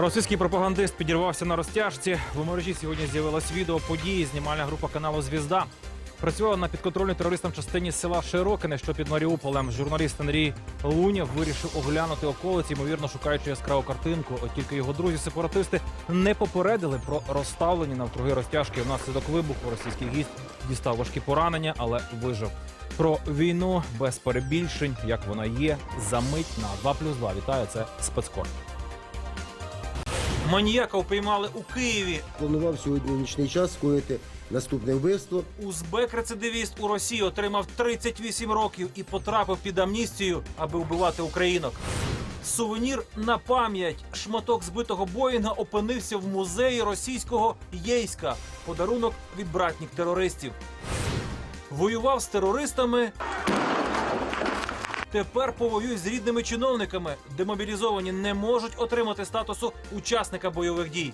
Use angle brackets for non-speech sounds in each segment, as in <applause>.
Російський пропагандист підірвався на розтяжці. В мережі сьогодні з'явилось відео події. Знімальна група каналу Звізда працювала на підконтрольній терористам частині села Широкине, що під Маріуполем. Журналіст Андрій Луня вирішив оглянути околиці, ймовірно шукаючи яскраву картинку. От тільки його друзі-сепаратисти не попередили про розставлені навкруги розтяжки. Внаслідок вибуху російський гість дістав важкі поранення, але вижив. Про війну без перебільшень, як вона є, за мить на 2 плюс 2. Вітаю, це спецкор. Маніяка впіймали у Києві. Планував сьогодні в нічний час скоїти наступне вбивство. Узбек-рецидивіст у Росії отримав 38 років і потрапив під амністію, аби вбивати українок. Сувенір на пам'ять. Шматок збитого Боїнга опинився в музеї російського Єйська. Подарунок від братніх терористів. Воював з терористами. Тепер повоюй з рідними чиновниками. Демобілізовані не можуть отримати статусу учасника бойових дій.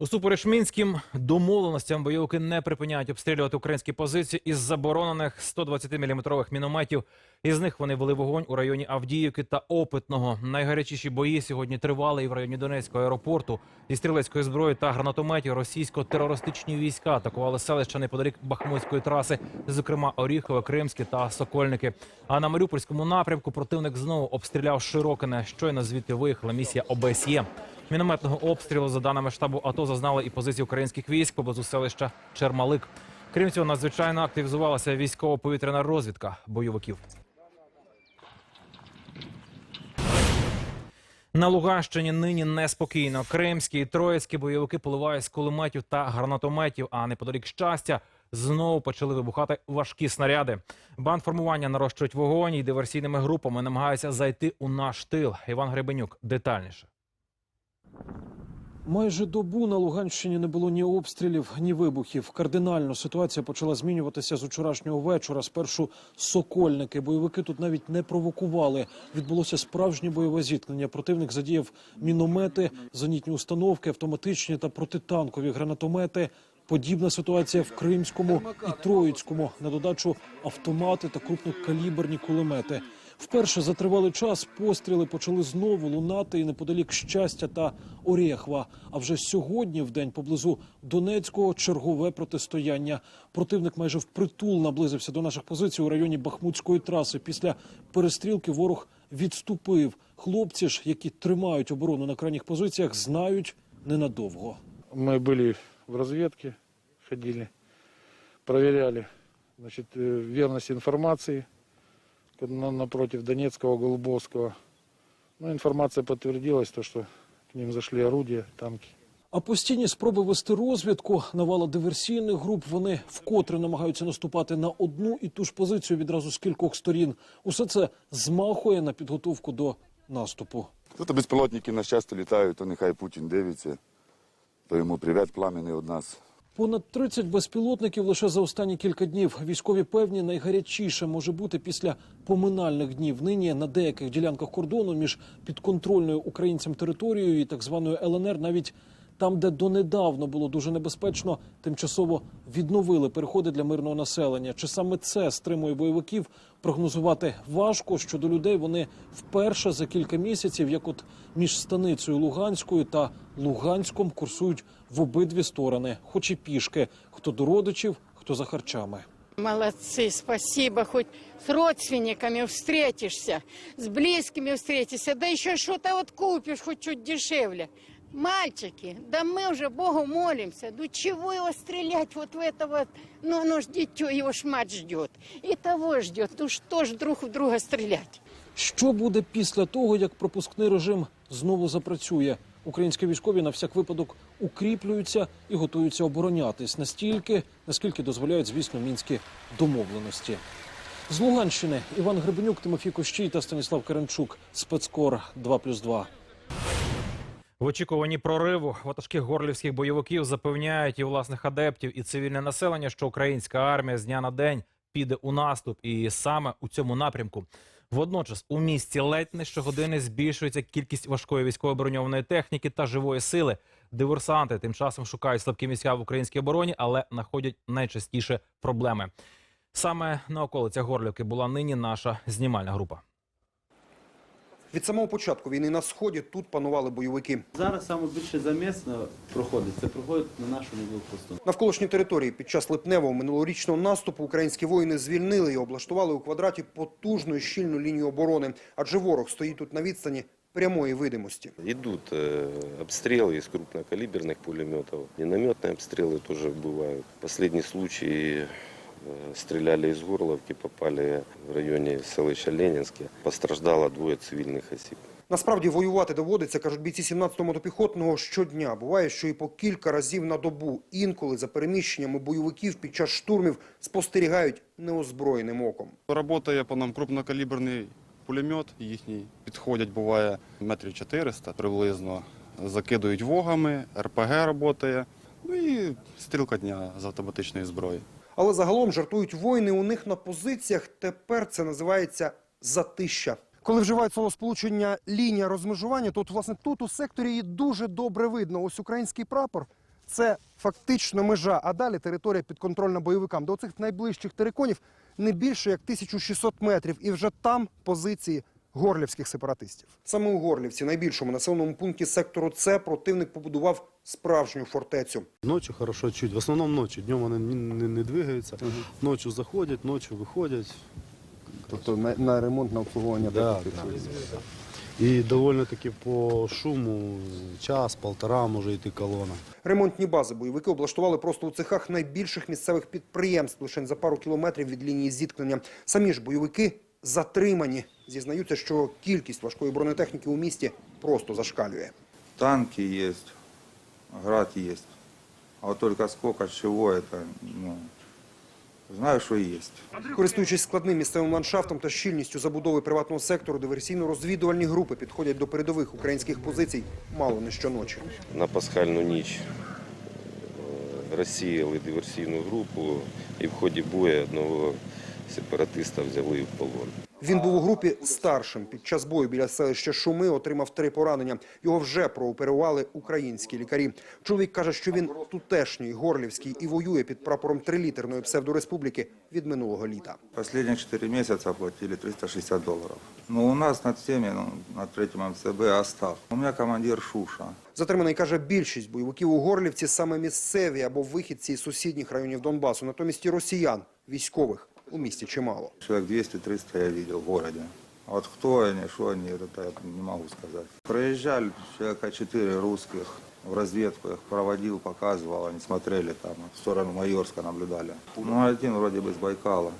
Усупереч мінським домовленостям бойовики не припиняють обстрілювати українські позиції із заборонених 120-мм мінометів. Із них вони вели вогонь у районі Авдіївки та Опитного. Найгарячіші бої сьогодні тривали і в районі Донецького аеропорту. Зі стрілецької зброї та гранатометів російсько-терористичні війська атакували селища неподалік Бахмутської траси, зокрема Оріхове, Кримське та Сокольники. А на Маріупольському напрямку противник знову обстріляв Широкине. Щойно звідти виїхала місія ОБСЄ. Мінометного обстрілу, за даними штабу АТО, зазнали і позиції українських військ поблизу селища Чермалик. Крім цього, надзвичайно активізувалася військово-повітряна розвідка бойовиків. На Луганщині нині неспокійно. Кримські і троїцькі бойовики поливають з кулеметів та гранатометів. А неподалік щастя знову почали вибухати важкі снаряди. Бандформування нарощують вогонь і диверсійними групами намагаються зайти у наш тил. Іван Гребенюк детальніше. Майже добу на Луганщині не було ні обстрілів, ні вибухів. Кардинально ситуація почала змінюватися з вчорашнього вечора. Спершу сокольники. Бойовики тут навіть не провокували. Відбулося справжнє бойове зіткнення. Противник задіяв міномети, зенітні установки, автоматичні та протитанкові гранатомети. Подібна ситуація в Кримському і Троїцькому. На додачу автомати та крупнокаліберні кулемети. Вперше за тривалий час постріли почали знову лунати і неподалік щастя та Орєхва. А вже сьогодні, в день поблизу Донецького, чергове протистояння. Противник майже впритул наблизився до наших позицій у районі Бахмутської траси. Після перестрілки ворог відступив. Хлопці ж, які тримають оборону на крайніх позиціях, знають ненадовго. Мы были в разведке, ходили, проверяли значит, э, верность информации на- напротив Донецкого, Голубовского. Ну, информация подтвердилась, то, что к ним зашли орудия, танки. А постійні спроби вести розвідку, навала диверсійних груп. Вони вкотре намагаються наступати на одну і ту ж позицію відразу з кількох сторін. Усе це змахує на підготовку до наступу. Тут безпілотники на щастя літають, то нехай Путін дивиться, то йому привіт пламенний від нас. Понад 30 безпілотників лише за останні кілька днів. Військові певні найгарячіше може бути після поминальних днів. Нині на деяких ділянках кордону між підконтрольною українцям територією і так званою ЛНР, навіть там, де донедавно було дуже небезпечно, тимчасово відновили переходи для мирного населення. Чи саме це стримує бойовиків? Прогнозувати важко. Щодо людей вони вперше за кілька місяців, як от між станицею Луганською та Луганськом, курсують в обидві сторони, хоч і пішки, хто до родичів, хто за харчами. Молодцы, спасибо. Хоть с родственниками встретишься, с близкими встретишься, да еще что-то вот купишь, хоть чуть дешевле. Мальчики, да мы уже Богу молимся. Ну чего его стрелять вот в это вот? Ну оно ж дитё, его ж мать ждет. И того ждет. Ну что ж друг в друга стрелять? Що буде після того, як пропускний режим знову запрацює? Українські військові на всяк випадок укріплюються і готуються оборонятись настільки, наскільки дозволяють, звісно, мінські домовленості. З Луганщини Іван Гребенюк, Тимофій Кощій та Станіслав Керенчук. Спецкор 2+,2. В очікуванні прориву ватажких горлівських бойовиків запевняють і власних адептів, і цивільне населення, що українська армія з дня на день піде у наступ, і саме у цьому напрямку. Водночас у місті ледь не щогодини збільшується кількість важкої військово-броньованої техніки та живої сили. Диверсанти тим часом шукають слабкі місця в українській обороні, але знаходять найчастіше проблеми. Саме на околицях Горлівки була нині наша знімальна група. Від самого початку війни на сході тут панували бойовики. Зараз саме більше замісно проходить. Це проходить на нашому блокпосту. Навколишні території під час липневого минулорічного наступу українські воїни звільнили і облаштували у квадраті потужну і щільну лінію оборони, адже ворог стоїть тут на відстані прямої видимості. Идут э, обстрелы из крупнокалиберных пулеметов. Минометные обстрелы тоже бывают. Последний случай э, стреляли из Горловки, попали в районе селища Ленинске. Постраждало двое цивильных осіб. Насправді воювати доводиться, кажуть бійці 17-го мотопіхотного щодня. Буває, що і по кілька разів на добу. Інколи за переміщеннями бойовиків під час штурмів спостерігають неозброєним оком. Работає по нам крупнокаліберний пулемет їхній. Підходять, буває, метрів 400 приблизно. Закидують вогами, РПГ працює. Ну і стрілка дня з автоматичної зброї. Але загалом жартують воїни у них на позиціях. Тепер це називається затища. Коли вживають словосполучення лінія розмежування, то от, власне тут у секторі її дуже добре видно. Ось український прапор це фактично межа, а далі територія підконтрольна бойовикам. До цих найближчих териконів не більше як 1600 метрів, і вже там позиції горлівських сепаратистів. Саме у Горлівці, найбільшому населеному пункті сектору С, противник побудував справжню фортецю. Ночью хорошо чуть, в основном ночью. Днем вони не, не, не двигаються. Ночью заходять, ночью виходять. Тобто на, на ремонт, на обслуговування Да, да. І доволі таки по шуму час, полтора може йти колона. Ремонтні бази бойовики облаштували просто у цехах найбільших місцевих підприємств лише за пару кілометрів від лінії зіткнення. Самі ж бойовики затримані. Зізнаються, що кількість важкої бронетехніки у місті просто зашкалює. танки есть, град есть. А вот только сколько чего это, ну, знаю, что есть. Користуючись складним місцевим ландшафтом та щільністю забудови приватного сектору, диверсійно-розвідувальні групи підходять до передових українських позицій мало не щоночі. На пасхальну ніч е, розсіяли диверсійну групу і в ході бою одного сепаратиста взяли в полон. Він був у групі старшим. Під час бою біля селища Шуми отримав три поранення. Його вже прооперували українські лікарі. Чоловік каже, що він тутешній, горлівський і воює під прапором трилітерної псевдореспубліки від минулого літа. Последние 4 месяца оплатили 360 долларов. Но у нас над всеми, ну, на третьем МЦБ Остав. У меня командир Шуша. Затриманий каже, більшість бойовиків у Горлівці саме місцеві або вихідці із сусідніх районів Донбасу. Натомість і росіян, військових, у місті чимало. Человек 200-300 я видел в городе. А вот кто они, что они, это я не могу сказать. Проезжали человека 4 русских в разведку, их проводил, показывал, они смотрели там, в сторону Майорска наблюдали. Ну, один вроде бы с Байкала.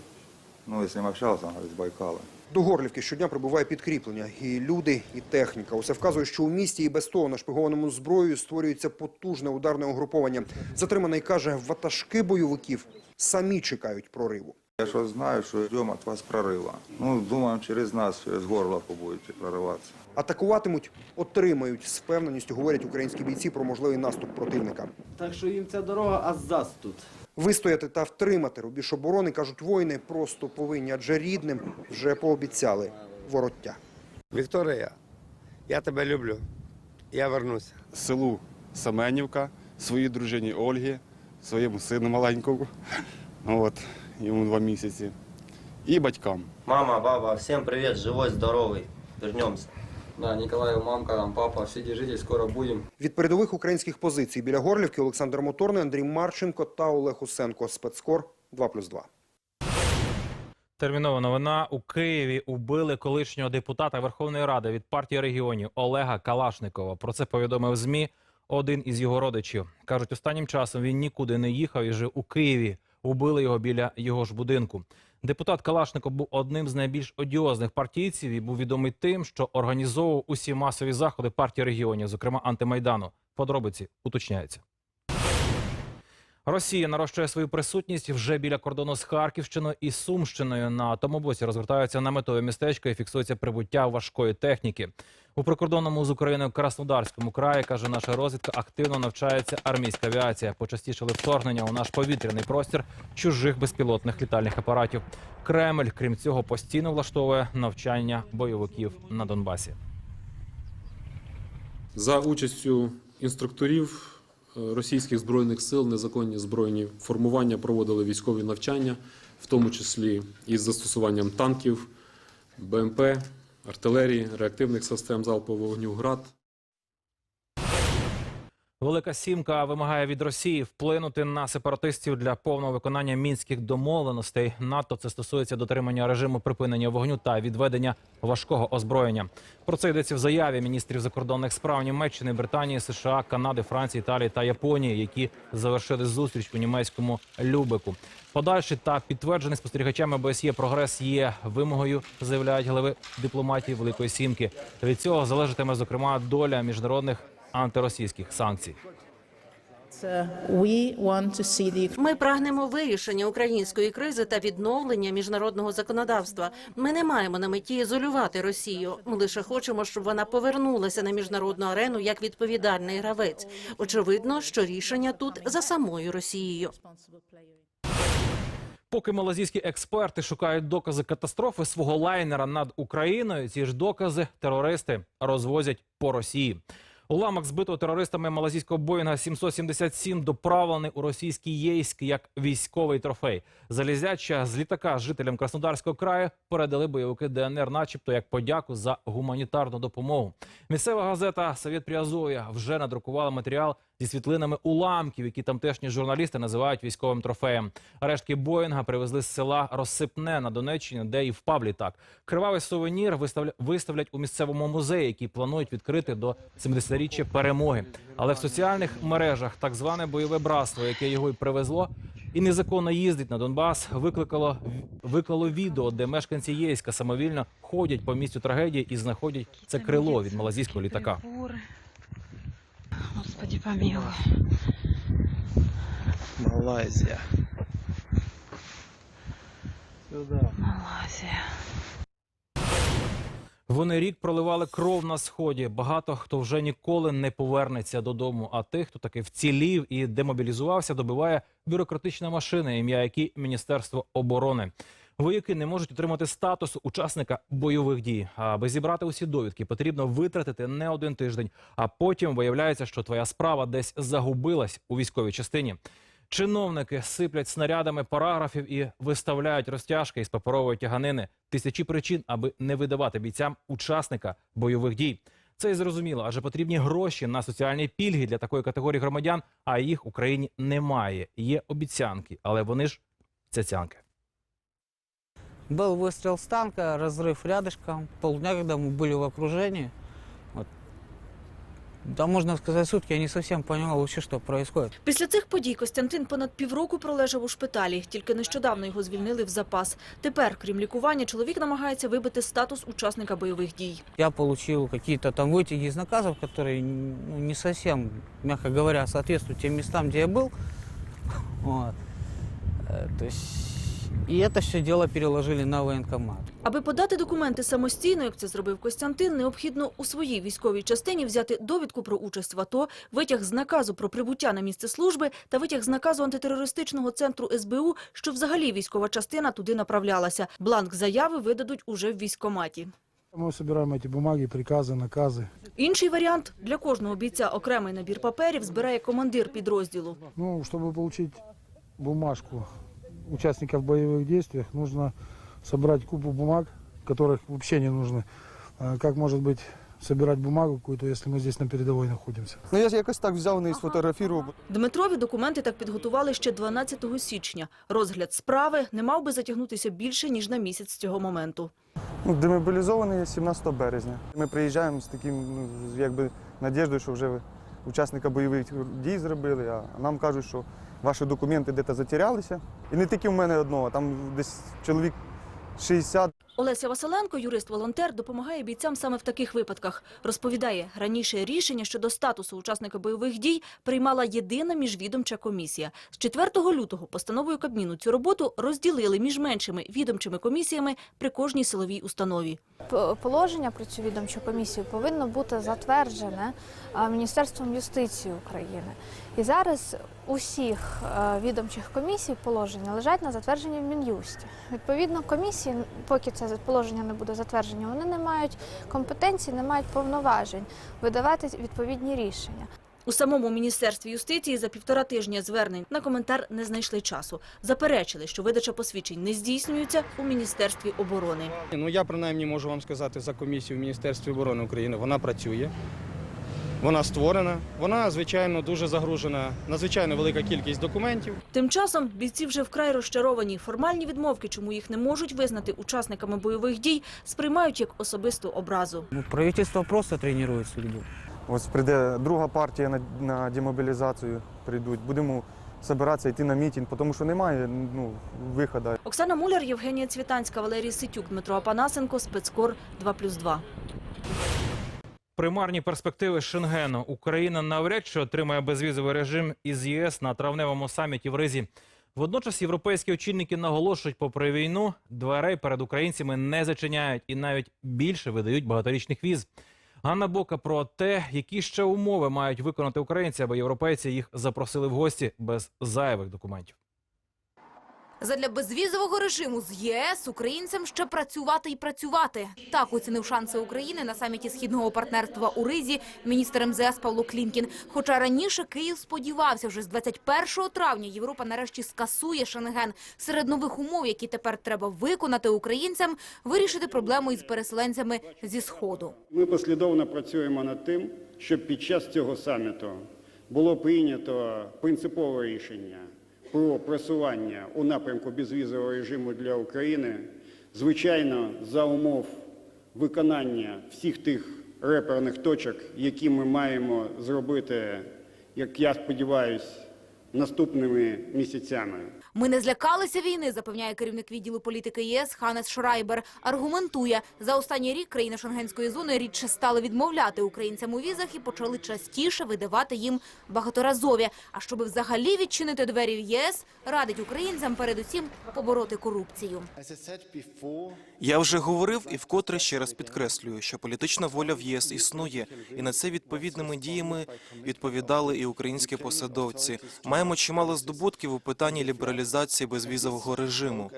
Ну, если им общался, он говорит, с Байкала. До Горлівки щодня прибуває підкріплення. І люди, і техніка. Усе вказує, що у місті і без того нашпигованому зброєю створюється потужне ударне угруповання. Затриманий каже, ватажки бойовиків самі чекають прориву. Я что знаю, что ждем от вас прорыва. Ну, думаем, через нас, через Горловку будете прорываться. Атакуватимуть, отримають з впевненістю, говорять українські бійці про можливий наступ противника. Так що їм ця дорога азаз тут. Вистояти та втримати рубіж оборони, кажуть воїни, просто повинні, адже рідним вже пообіцяли вороття. Вікторія, я тебе люблю. Я вернуся. Селу Семенівка, своїй дружині Ольгі, своєму сину маленькому, <laughs> от, йому два місяці, і батькам. Мама, баба, всім привіт, живой, здоровий. Вернемся. Да, Николаю, мамка, там, папа, все держитесь, скоро будем. Від передових українських позицій біля Горлівки Олександр Моторний, Андрій Марченко та Олег Усенко. Спецкор 2+,2. Термінова новина у Києві убили колишнього депутата Верховної Ради від партії регіонів Олега Калашникова. Про це повідомив змі один із його родичів. кажуть, останнім часом він нікуди не їхав і жив у Києві. Убили його біля його ж будинку. Депутат Калашников був одним з найбільш одіозних партійців і був відомий тим, що організовував усі масові заходи партії регіонів, зокрема антимайдану. Подробиці уточняються. Росія нарощує свою присутність вже біля кордону з Харківщиною і Сумщиною. На тому боці розвертаються наметове містечко і фіксується прибуття важкої техніки. У прикордонному з Україною Краснодарському краї каже наша розвідка, активно навчається армійська авіація. Почастішали вторгнення у наш повітряний простір чужих безпілотних літальних апаратів. Кремль, крім цього, постійно влаштовує навчання бойовиків на Донбасі. За участю інструкторів російських збройних сил незаконні збройні формування проводили військові навчання, в тому числі із застосуванням танків, БМП, артилерії, реактивних систем залпового вогню ГРАД. Велика сімка вимагає від Росії вплинути на сепаратистів для повного виконання мінських домовленостей. НАТО це стосується дотримання режиму припинення вогню та відведення важкого озброєння. Про це йдеться в заяві міністрів закордонних справ Німеччини, Британії, США, Канади, Франції, Італії та Японії, які завершили зустріч у німецькому Любеку. Подальший та підтверджений спостерігачами ОБСЄ прогрес є вимогою, заявляють глави дипломатії Великої Сімки. Від цього залежатиме зокрема доля міжнародних антиросійських санкцій. Ми прагнемо вирішення української кризи та відновлення міжнародного законодавства. Ми не маємо на меті ізолювати Росію. Ми лише хочемо, щоб вона повернулася на міжнародну арену як відповідальний гравець. Очевидно, що рішення тут за самою Росією. Поки малазійські експерти шукають докази катастрофи свого лайнера над Україною, ці ж докази терористи розвозять по Росії. Уламок збитого терористами малазійського Боїнга 777 доправлений у російський Єйськ як військовий трофей. Залізяча з літака жителям Краснодарського краю передали бойовики ДНР, начебто як подяку за гуманітарну допомогу. Місцева газета Совєт Приазов'я вже надрукувала матеріал зі світлинами уламків, які тамтешні журналісти називають військовим трофеєм. Рештки Боїнга привезли з села Розсипне на Донеччині, де і впав літак. Кривавий сувенір виставля- виставлять у місцевому музеї, який планують відкрити до 70-річчя перемоги. Але в соціальних мережах так зване бойове братство, яке його й привезло, і незаконно їздить на Донбас, викликало виклало відео, де мешканці Єйська самовільно ходять по місцю трагедії і знаходять це крило від малазійського літака. Господи, помилуй. Малайзія. Сюда. Малайзия. Вони рік проливали кров на сході. Багато хто вже ніколи не повернеться додому. А тих, хто таки вцілів і демобілізувався, добиває бюрократична машина, ім'я якій Міністерство оборони. Вояки не можуть отримати статусу учасника бойових дій. Аби зібрати усі довідки, потрібно витратити не один тиждень. А потім виявляється, що твоя справа десь загубилась у військовій частині. Чиновники сиплять снарядами параграфів і виставляють розтяжки із паперової тяганини. Тисячі причин, аби не видавати бійцям учасника бойових дій. Це і зрозуміло, адже потрібні гроші на соціальні пільги для такої категорії громадян, а їх в Україні немає. Є обіцянки, але вони ж цяцянки. Был выстрел с танка, разрыв рядышком. Полдня, когда мы были в окружении. Вот. Да, можно сказать, сутки я не совсем понимал вообще, что происходит. Після цих подій Костянтин понад півроку пролежав у шпиталі. Тільки нещодавно його звільнили в запас. Тепер, крім лікування, чоловік намагається вибити статус учасника бойових дій. Я получил какие-то там вытяги из наказов, которые ну, не совсем, мягко говоря, соответствуют тем местам, где я был. Вот. Э, То есть... И это все дело переложили на военкомат. Аби подати документи самостійно, як це зробив Костянтин, необхідно у своїй військовій частині взяти довідку про участь в АТО, витяг з наказу про прибуття на місце служби та витяг з наказу антитерористичного центру СБУ, що взагалі військова частина туди направлялася. Бланк заяви видадуть уже в військкоматі. Мы собираем эти бумаги, приказы, наказы. Інший варіант для кожного бійця окремий набір паперів збирає командир підрозділу. Ну, чтобы получить бумажку участников боевых действий, нужно собрать купу бумаг, которых вообще не нужно. А Как может быть собирать бумагу какую-то, если мы здесь на передовой находимся? Ну я ж якось так взяв не сфотографував. Дмитрові документи так підготували ще 12 січня. Розгляд справи не мав би затягнутися більше ніж на місяць з цього моменту. Ну, демобілізований 17 березня. Ми приїжджаємо з таким, ну, якби надіждою, що вже учасника бойових дій зробили, а нам кажуть, що ваші документи десь затерялися. І не тільки в мене одного, там десь чоловік 60. Олеся Василенко, юрист-волонтер, допомагає бійцям саме в таких випадках. Розповідає, раніше рішення щодо статусу учасника бойових дій приймала єдина міжвідомча комісія. З 4 лютого постановою Кабміну цю роботу розділили між меншими відомчими комісіями при кожній силовій установі. Положення про цю відомчу комісію повинно бути затверджене Міністерством юстиції України. І зараз усіх е, відомчих комісій положення лежать на затвердженні в Мін'юсті. Відповідно, комісії, поки це положення не буде затвердження, вони не мають компетенції, не мають повноважень видавати відповідні рішення. У самому міністерстві юстиції за півтора тижня звернень на коментар не знайшли часу. Заперечили, що видача посвідчень не здійснюється у міністерстві оборони. Ну я принаймні можу вам сказати за комісію в Міністерстві оборони України. Вона працює, вона створена. Вона звичайно дуже загружена. Надзвичайно велика кількість документів. Тим часом бійці вже вкрай розчаровані. Формальні відмовки, чому їх не можуть визнати учасниками бойових дій, сприймають як особисту образу. Ну, правительство просто тренирует судьбу. Ось прийде друга партія на, на демобілізацію, прийдуть. Будемо збиратися йти на мітинг, тому що немає ну, виходу. Оксана Муляр, Євгенія Цвітанська, Валерій Ситюк, Дмитро Апанасенко, Спецкор 2+,2. Примарні перспективи Шенгену. Україна навряд чи отримає безвізовий режим із ЄС на травневому саміті в Ризі. Водночас європейські очільники наголошують, попри війну, дверей перед українцями не зачиняють і навіть більше видають багаторічних віз. Ганна Бока про те, які ще умови мають виконати українці, аби європейці їх запросили в гості без зайвих документів. Задля безвізового режиму з ЄС українцям ще працювати і працювати. Так оцінив шанси України на саміті східного партнерства у Ризі міністр МЗС Павло Клімкін. Хоча раніше Київ сподівався, вже з 21 травня Європа нарешті скасує Шенген. Серед нових умов, які тепер треба виконати українцям, вирішити проблему із переселенцями зі сходу. Ми послідовно працюємо над тим, щоб під час цього саміту було прийнято принципове рішення про просування у напрямку безвізового режиму для України, звичайно, за умов виконання всіх тих реперних точок, які ми маємо зробити, як я сподіваюся, наступними місяцями. Ми не злякалися війни, запевняє керівник відділу політики ЄС Ханес Шрайбер. Аргументує, за останній рік країни Шенгенської зони рідше стали відмовляти українцям у візах і почали частіше видавати їм багаторазові. А щоби взагалі відчинити двері в ЄС, радить українцям передусім побороти корупцію. Я вже говорив і вкотре ще раз підкреслюю, що політична воля в ЄС існує, і на це відповідними діями відповідали і українські посадовці. Маємо чимало здобутків у питанні лібералізації безвізового режиму.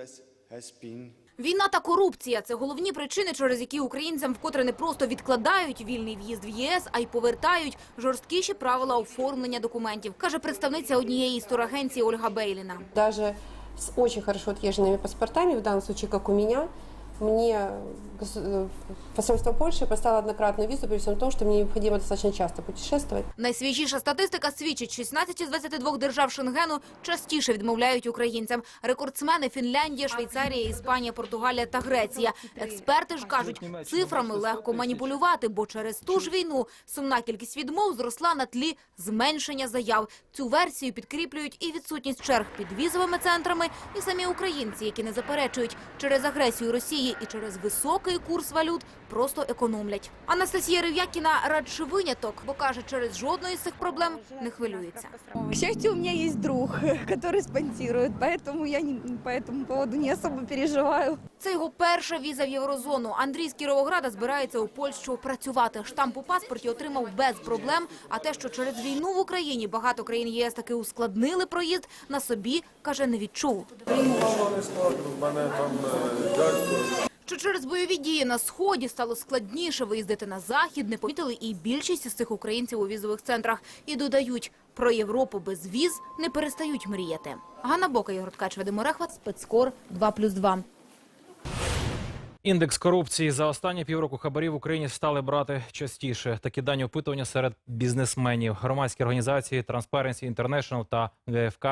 Війна та корупція – це головні причини, через які українцям вкотре не просто відкладають вільний в'їзд в ЄС, а й повертають жорсткіші правила оформлення документів, каже представниця однієї із турагенцій Ольга Бейліна. Даже с очень хорошо отъезженными паспортами, в данном случае, как у меня, мне э, посольство Польши поставило однократную визу при всем том, что мне необходимо достаточно часто путешествовать. Найсвіжіша статистика свідчить, 16 із 22 держав Шенгену частіше відмовляють українцям. Рекордсмени Фінляндія, Швейцарія, Іспанія, Португалія та Греція. Експерти ж кажуть, цифрами легко маніпулювати, бо через ту ж війну сумна кількість відмов зросла на тлі зменшення заяв. Цю версію підкріплюють і відсутність черг під візовими центрами, і самі українці, які не заперечують через агресію Росії і через високий курс валют, просто економлять. Анастасія Рев'якіна радше виняток, бо каже, через жодної з цих проблем не хвилюється. К счастью, у меня есть друг, <laughs> который спонсирует, поэтому я не, по этому поводу не особо переживаю. Це його перша віза в єврозону. Андрій з Кіровограда збирається у Польщу працювати. Штамп у паспорті отримав без проблем. А те, що через війну в Україні багато країн ЄС таки ускладнили проїзд, на собі каже, не відчув. що через бойові дії на сході стало складніше виїздити на захід, не помітили і більшість із цих українців у візових центрах. І додають, про Європу без віз не перестають мріяти. Ганна Бока, Ігор Ткач, Вадим Орехват, спецкор 2+,2. Індекс корупції за останні півроку хабарів в Україні стали брати частіше. Такі дані опитування серед бізнесменів. Громадські організації Transparency International та ГФК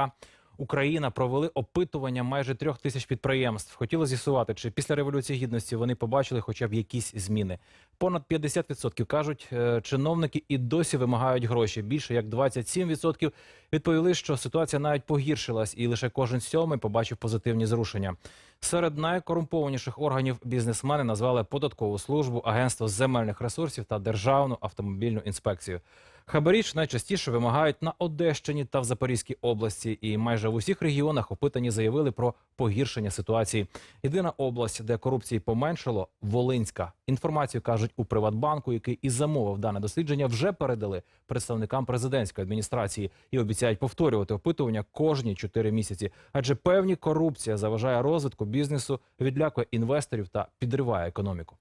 Україна провели опитування майже трьох тисяч підприємств. Хотіли з'ясувати, чи після революції гідності вони побачили хоча б якісь зміни. Понад 50% кажуть, е, чиновники і досі вимагають гроші. Більше як 27% відповіли, що ситуація навіть погіршилась, і лише кожен сьомий побачив позитивні зрушення. Серед найкорумпованіших органів бізнесмени назвали податкову службу, агентство земельних ресурсів та державну автомобільну інспекцію. Хабарі ж найчастіше вимагають на Одещині та в Запорізькій області, і майже в усіх регіонах опитані заявили про погіршення ситуації. Єдина область, де корупції поменшало Волинська. Інформацію кажуть у Приватбанку, який і замовив дане дослідження, вже передали представникам президентської адміністрації і обіцяють повторювати опитування кожні чотири місяці. Адже певні корупція заважає розвитку бізнесу, відлякує інвесторів та підриває економіку.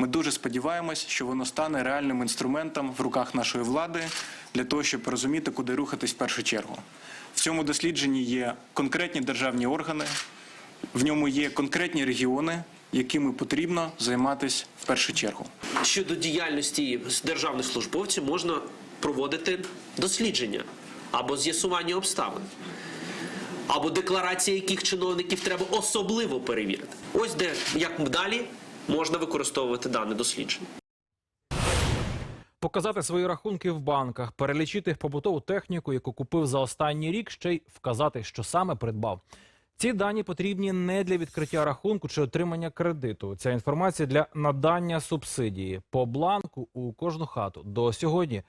Ми дуже сподіваємось, що воно стане реальним інструментом в руках нашої влади для того, щоб розуміти, куди рухатись в першу чергу. В цьому дослідженні є конкретні державні органи, в ньому є конкретні регіони, якими потрібно займатися в першу чергу. Щодо діяльності державних службовців можна проводити дослідження або з'ясування обставин, або декларації, яких чиновників треба особливо перевірити. Ось де як далі можна використовувати дане дослідження. Показати свої рахунки в банках, перелічити побутову техніку, яку купив за останній рік, ще й вказати, що саме придбав. Ці дані потрібні не для відкриття рахунку чи отримання кредиту. Ця інформація для надання субсидії по бланку у кожну хату. До сьогодні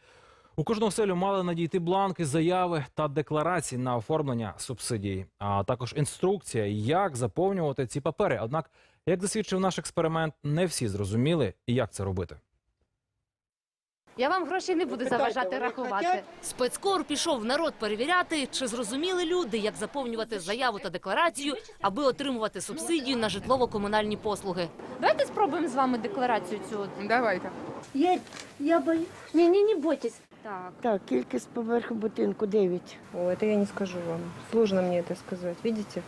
у кожну оселю мали надійти бланки, заяви та декларації на оформлення субсидії, а також інструкція, як заповнювати ці папери. Однак, як засвідчив наш експеримент, не всі зрозуміли, як це робити. Я вам гроші не буду заважати рахувати. Спецкор пішов в народ перевіряти, чи зрозуміли люди, як заповнювати заяву та декларацію, аби отримувати субсидію на житлово-комунальні послуги. Давайте спробуємо з вами декларацію цю. Давайте. Я, я боюсь. Ні, ні, не бойтесь. Так. Так, кількість поверху будинку 9. О, это я не скажу вам. Сложно мне это сказать. Видите?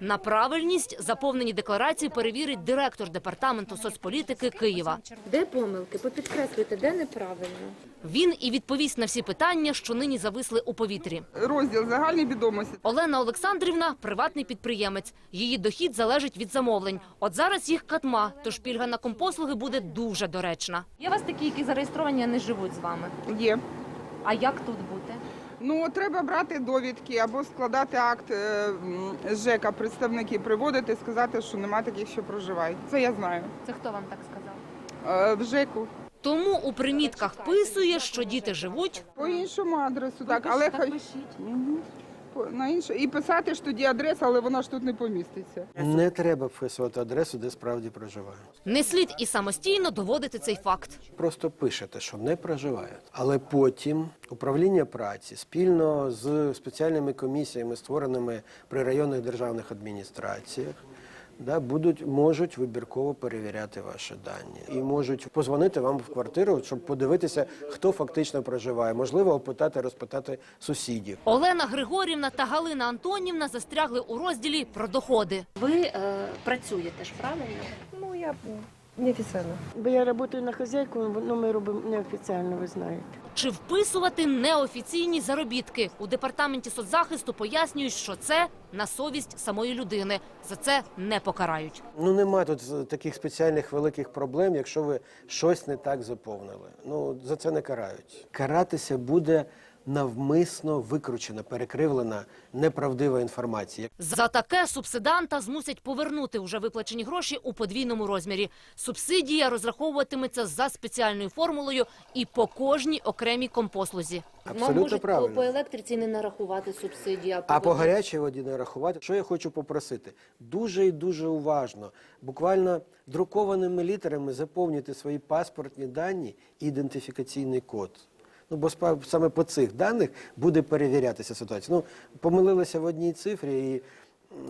На правильність заповнені декларації перевірить директор департаменту соцполітики Києва. Де помилки? Попідкреслюйте, де неправильно. Він і відповість на всі питання, що нині зависли у повітрі. Розділ загальні відомості. Олена Олександрівна приватний підприємець. Її дохід залежить від замовлень. От зараз їх катма, тож пільга на компослуги буде дуже доречна. Є у вас такі, які зареєстровані, а не живуть з вами. Є. А як тут бути? Ну, треба брати довідки або складати акт е, з ЖЕКа, представники приводити, сказати, що нема таких, що проживають. Це я знаю. Це хто вам так сказав? Е, в ЖЕКу. Тому у примітках писує, що діти живуть По іншому адресу, так, але хай на інше і писати ж тоді адресу, але вона ж тут не поміститься. Не треба вписувати адресу, де справді проживає. Не слід і самостійно доводити цей факт. Просто пишете, що не проживають. Але потім управління праці спільно з спеціальними комісіями, створеними при районних державних адміністраціях, да, будуть, можуть вибірково перевіряти ваші дані. І можуть позвонити вам в квартиру, щоб подивитися, хто фактично проживає. Можливо, опитати, розпитати сусідів. Олена Григорівна та Галина Антонівна застрягли у розділі про доходи. Ви е, працюєте ж, правильно? Ну, я неофіційно. Бо я працюю на хазяйку, ну ми робимо неофіційно, ви знаєте. Чи вписувати неофіційні заробітки у департаменті соцзахисту пояснюють, що це на совість самої людини. За це не покарають. Ну немає тут таких спеціальних великих проблем, якщо ви щось не так заповнили. Ну за це не карають. Каратися буде навмисно викручена, перекривлена неправдива інформація. За таке субсиданта змусять повернути уже виплачені гроші у подвійному розмірі. Субсидія розраховуватиметься за спеціальною формулою і по кожній окремій компослузі. Абсолютно правильно. електриці не нарахувати субсидію, А по гарячій воді не рахувати. Що я хочу попросити? Дуже і дуже уважно, буквально друкованими літерами заповнюйте свої паспортні дані і ідентифікаційний код. Ну, бо саме по цих даних буде перевірятися ситуація. Ну, помилилися в одній цифрі, і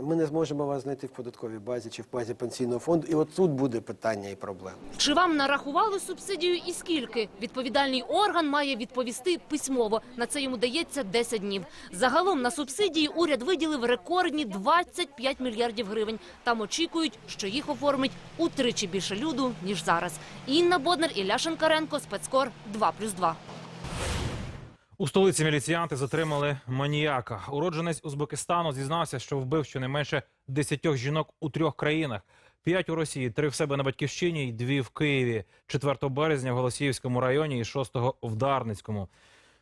ми не зможемо вас знайти в податковій базі чи в базі пенсійного фонду. І от тут буде питання і проблема. Чи вам нарахували субсидію і скільки? Відповідальний орган має відповісти письмово. На це йому дається 10 днів. Загалом на субсидії уряд виділив рекордні 25 мільярдів гривень. Там очікують, що їх оформить утричі більше люду, ніж зараз. Інна Боднер, Ілля Шинкаренко, спецкор 2+,2. У столиці міліціянти затримали маніяка. Уродженець Узбекистану зізнався, що вбив щонайменше 10 жінок у трьох країнах. П'ять у Росії, три в себе на батьківщині і дві в Києві. 4 березня в Голосіївському районі і 6 в Дарницькому.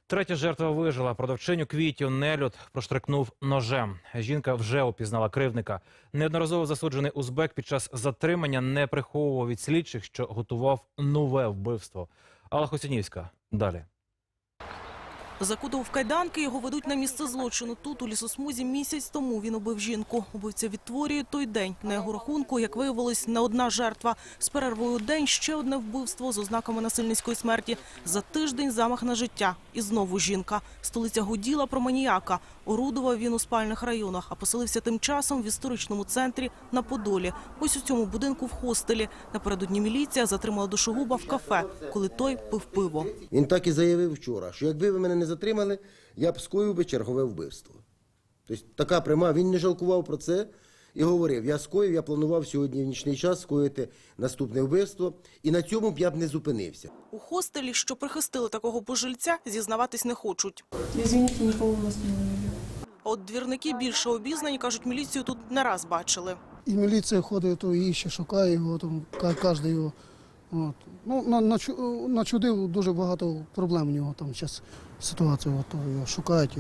Третя жертва вижила. Продавчиню квітів нелюд проштрикнув ножем. Жінка вже опізнала кривдника. Неодноразово засуджений узбек під час затримання не приховував від слідчих, що готував нове вбивство. Алла Хосінівська. Далі. Закутав в кайданки, його ведуть на місце злочину. Тут, у лісосмузі, місяць тому він убив жінку. Убивця відтворює той день. На його рахунку, як виявилось, не одна жертва. З перервою день ще одне вбивство з ознаками насильницької смерті. За тиждень замах на життя. І знову жінка. Столиця гуділа про маніяка. Орудував він у спальних районах, а поселився тим часом в історичному центрі на Подолі. Ось у цьому будинку в хостелі. Напередодні міліція затримала душогуба в кафе, коли той пив пиво. Він так і заявив вчора, що якби ви мене не затримали, я б скоїв би чергове вбивство. Тобто така пряма, він не жалкував про це і говорив: я скоїв, я планував сьогодні в нічний час скоїти наступне вбивство, і на цьому б я б не зупинився. У хостелі, що прихистили такого пожильця, зізнаватись не хочуть. Извините, никого у нас не было. От двірники більше обізнані, кажуть, міліцію тут не раз бачили. І міліція ходить, то іще, шукає його, там, кожен його. От. Ну, на, на, на чудив дуже багато проблем у нього там зараз ситуація, от, його шукають.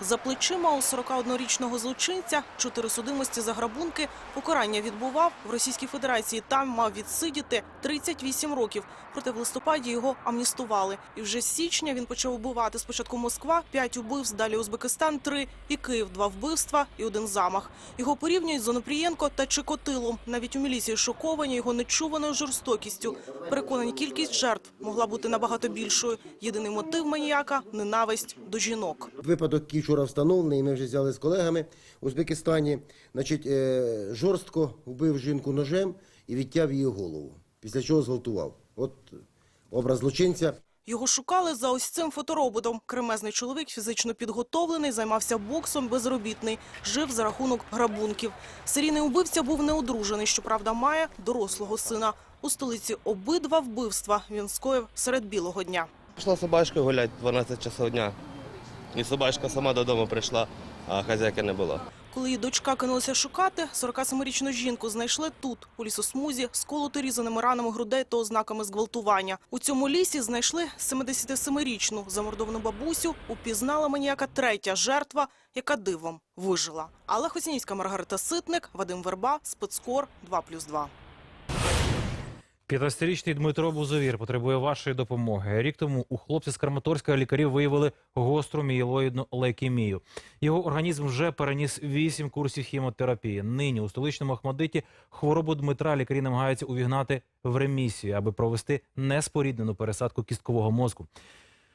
За плечима у 41-річного злочинця чотири судимості за грабунки покарання відбував в Російській Федерації. Там мав відсидіти 38 років. Проте в листопаді його амністували. І вже з січня він почав вбивати. Спочатку Москва, 5 убивств, далі Узбекистан, 3 і Київ, 2 вбивства і один замах. Його порівнюють з Онопрієнко та Чикотилом. Навіть у міліції шоковані його нечуваною жорстокістю. Переконані, кількість жертв могла бути набагато більшою. Єдиний мотив маніяка – ненависть до жінок. Випадок, вчора встановлений, ми вже взяли з колегами в Узбекистані, значить, е, жорстко вбив жінку ножем і відтяв її голову, після чого зґвалтував. От образ злочинця. Його шукали за ось цим фотороботом. Кремезний чоловік фізично підготовлений, займався боксом, безробітний, жив за рахунок грабунків. Серійний убивця був неодружений, щоправда, має дорослого сина. У столиці обидва вбивства він скоїв серед білого дня. Пішла собачкою гуляти 12 часов дня. І собачка сама додому прийшла, а хазяйки не було. Коли її дочка кинулася шукати, 47-річну жінку знайшли тут, у лісосмузі, з колото різаними ранами грудей та ознаками зґвалтування. У цьому лісі знайшли 77-річну замордовану бабусю. Упізнала маніяка третя жертва, яка дивом вижила. Алла Хоцінівська, Маргарита Ситник, Вадим Верба, Спецкор 2+,2. 15-річний Дмитро Бузовір потребує вашої допомоги. Рік тому у хлопця з Краматорська лікарі виявили гостру мієлоїдну лейкемію. Його організм вже переніс 8 курсів хімотерапії. Нині у столичному Ахмадиті хворобу Дмитра лікарі намагаються увігнати в ремісію, аби провести неспоріднену пересадку кісткового мозку.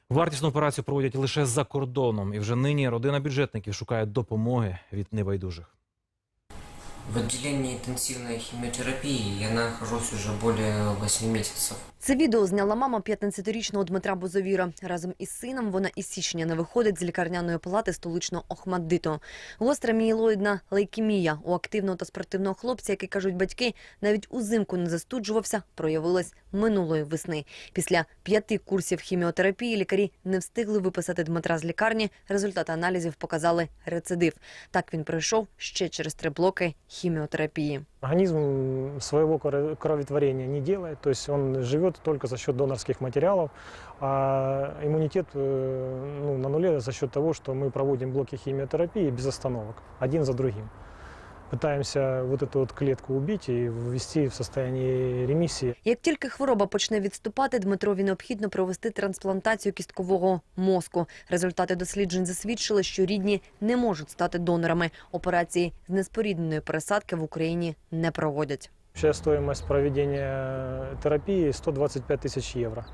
Вартісну операцію проводять лише за кордоном, і вже нині родина бюджетників шукає допомоги від небайдужих. В отделении интенсивной химиотерапии я нахожусь уже более 8 месяцев. Це відео зняла мама 15-річного Дмитра Бузовіра. Разом із сином вона із січня не виходить з лікарняної палати столичного Охмаддиту. Гостра мієлоїдна лейкемія у активного та спортивного хлопця, який кажуть батьки, навіть узимку не застуджувався, проявилась минулої весни. Після п'яти курсів хіміотерапії лікарі не встигли виписати Дмитра з лікарні. Результати аналізів показали рецидив. Так він пройшов ще через три блоки хіміотерапії. Организм своего кро- кроветворения не делает, то есть он живет только за счет донорских материалов, а иммунитет э, ну, на нуле за счет того, что мы проводим блоки химиотерапии без остановок, один за другим. Пытаемся вот эту вот клетку убить и ввести в состояние ремиссии. Як тільки хвороба почне відступати, Дмитрові необхідно провести трансплантацію кісткового мозку. Результати досліджень засвідчили, що рідні не можуть стати донорами. Операції з неспорідненої пересадки в Україні не проводять. Общая стоимость проведения терапии 125 тысяч евро.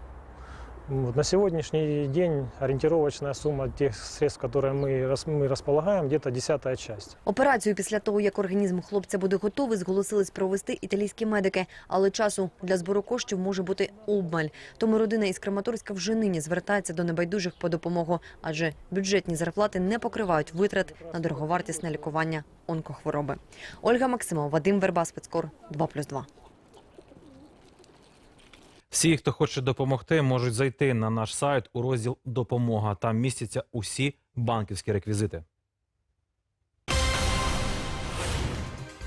Вот. На сегодняшний день ориентировочная сумма тех средств, которые мы, рас- мы располагаем, где-то десятая часть. Операцію після того, як організм хлопця буде готовий, зголосились провести італійські медики. Але часу для збору коштів може бути обмаль. Тому родина із Краматорська вже нині звертається до небайдужих по допомогу, адже бюджетні зарплати не покривають витрат на дороговартісне лікування онкохвороби. Ольга Максимова, Вадим Верба, Спецкор 2+,2. Всі, хто хоче допомогти, можуть зайти на наш сайт у розділ Допомога. Там містяться усі банківські реквізити.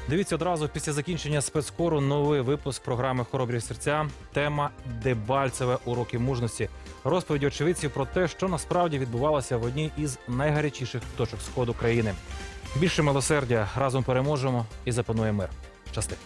Дивіться одразу після закінчення спецкору новий випуск програми Хоробрі серця. Тема Дебальцеве уроки мужності. Розповіді очевидців про те, що насправді відбувалося в одній із найгарячіших точок сходу країни. Більше милосердя разом переможемо і запанує мир. Щасти.